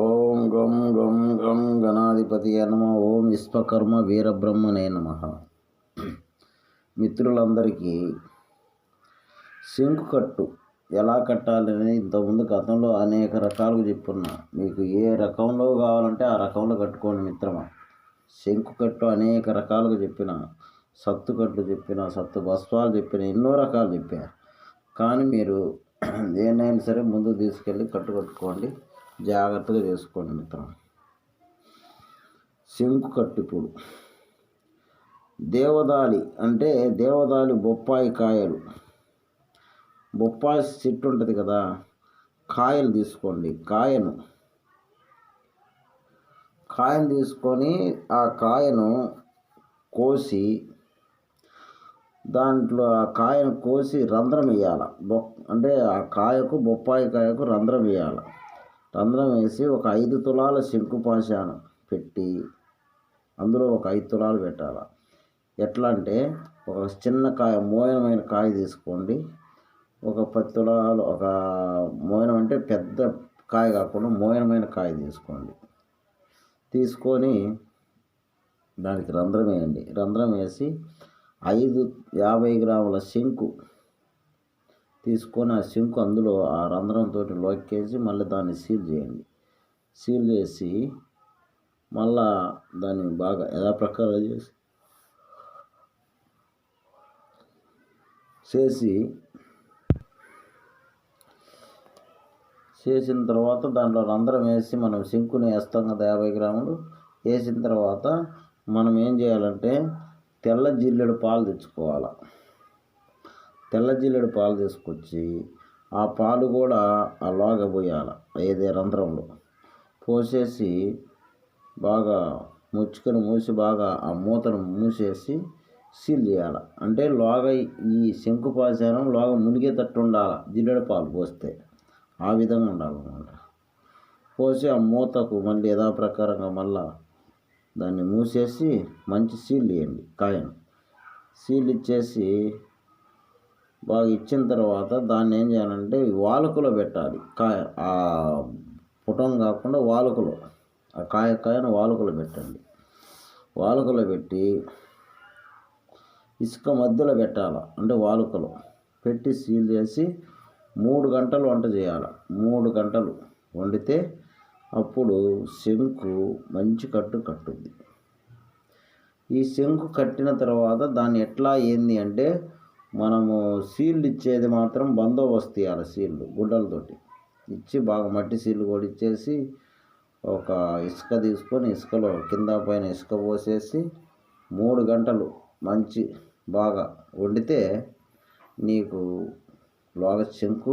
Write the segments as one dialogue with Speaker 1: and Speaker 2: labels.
Speaker 1: ఓం గం గం గం గణాధిపతి నమ. ఓం విశ్వకర్మ వీరబ్రహ్మనే నమ. మిత్రులందరికీ శంకు కట్టు ఎలా కట్టాలని ఇంతకుముందు గతంలో అనేక రకాలుగా చెప్పున్నా. మీకు ఏ రకంలో కావాలంటే ఆ రకంలో కట్టుకోండి మిత్రమా. శంకు కట్టు అనేక రకాలుగా చెప్పిన సత్తు కట్లు చెప్పిన సత్తు బస్వాలు చెప్పిన ఎన్నో రకాలు చెప్పారు కానీ మీరు దేన్నైనా సరే ముందు తీసుకెళ్ళి కట్టు కట్టుకోండి. జాగ్రత్తగా చేసుకోండి మిత్రం. శంకు కట్టు ఇప్పుడు దేవదాలి అంటే దేవదాలి బొప్పాయి కాయలు. బొప్పాయి చెట్టు ఉంటుంది కదా కాయలు తీసుకోండి. కాయను. కాయను తీసుకొని ఆ కాయను కోసి దాంట్లో ఆ కాయను కోసి రంధ్రం వేయాలి. బొ అంటే ఆ కాయకు బొప్పాయి కాయకు రంధ్రం వేయాలి. రంధ్రం వేసి ఒక ఐదు తులాల శంకు పాశాను పెట్టి అందులో ఒక ఐదు తులాలు పెట్టాలి. ఎట్లా అంటే ఒక చిన్న కాయ మోయనమైన కాయ తీసుకోండి. ఒక పది తులాలు ఒక మోయనం అంటే పెద్ద కాయ కాకుండా మోయనమైన కాయ తీసుకోండి. తీసుకొని దానికి రంధ్రం వేయండి. రంధ్రం వేసి ఐదు యాభై గ్రాముల శంకు తీసుకొని ఆ సింక్ అందులో ఆ రంధ్రంతో లోకేసి మళ్ళీ దాన్ని సీల్ చేయండి. సీల్ చేసి మళ్ళా దాన్ని బాగా యథాప్రకారం చేసి చేసి చేసిన తర్వాత దాంట్లో రంధ్రం వేసి మనం సింకుని వేస్తాం కదా యాభై గ్రాములు. వేసిన తర్వాత మనం ఏం చేయాలంటే తెల్ల జిల్లెడు పాలు తెచ్చుకోవాలి. తెల్ల జిల్లెడు పాలు తీసుకొచ్చి ఆ పాలు కూడా ఆ పోయాల ఏదే రంధ్రంలో. పోసేసి బాగా ముచ్చుకొని మూసి బాగా ఆ మూతను మూసేసి సీల్ చేయాలి. అంటే లోగ ఈ శంకు పాశారం లోగ మునిగేటట్టు ఉండాలి జిల్లెడు పాలు పోస్తే. ఆ విధంగా ఉండాలన్నమాట. పోసి ఆ మూతకు మళ్ళీ యథాప్రకారంగా మళ్ళా దాన్ని మూసేసి మంచి సీల్ ఇవ్వండి కాయను సీల్ ఇచ్చేసి బాగా ఇచ్చిన తర్వాత దాన్ని ఏం చేయాలంటే వాలుకలో పెట్టాలి. కాయ ఆ పుటం కాకుండా వాలుకలో ఆ కాయ కాయను వాలుకలో పెట్టండి. వాలుకలో పెట్టి ఇసుక మధ్యలో పెట్టాల అంటే వాలుకలో పెట్టి సీల్ చేసి మూడు గంటలు వంట చేయాలి. మూడు గంటలు వండితే అప్పుడు శంకు మంచి కట్టు కట్టుద్ది. ఈ శంకు కట్టిన తర్వాత దాన్ని ఎట్లా ఏంది అంటే మనము సీల్డ్ ఇచ్చేది మాత్రం బందోబస్తు ఇవ్వాలి సీల్డ్ గుడ్డలతోటి. ఇచ్చి బాగా మట్టి సీల్డ్ కూడా ఇచ్చేసి ఒక ఇసుక తీసుకొని ఇసుకలో కింద పైన ఇసుక పోసేసి మూడు గంటలు మంచి బాగా వండితే నీకు లోగ శంకు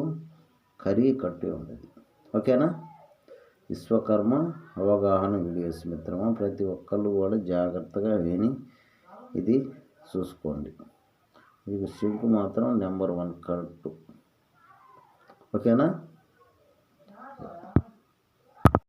Speaker 1: కరిగి కట్టి ఉండదు. ఓకేనా? విశ్వకర్మ అవగాహన వీడియోస్ మిత్రమా? ప్రతి ఒక్కళ్ళు కూడా జాగ్రత్తగా విని ఇది చూసుకోండి. మీకు సింక్ మాత్రం నెంబర్ వన్ కరెక్ట్ ఓకేనా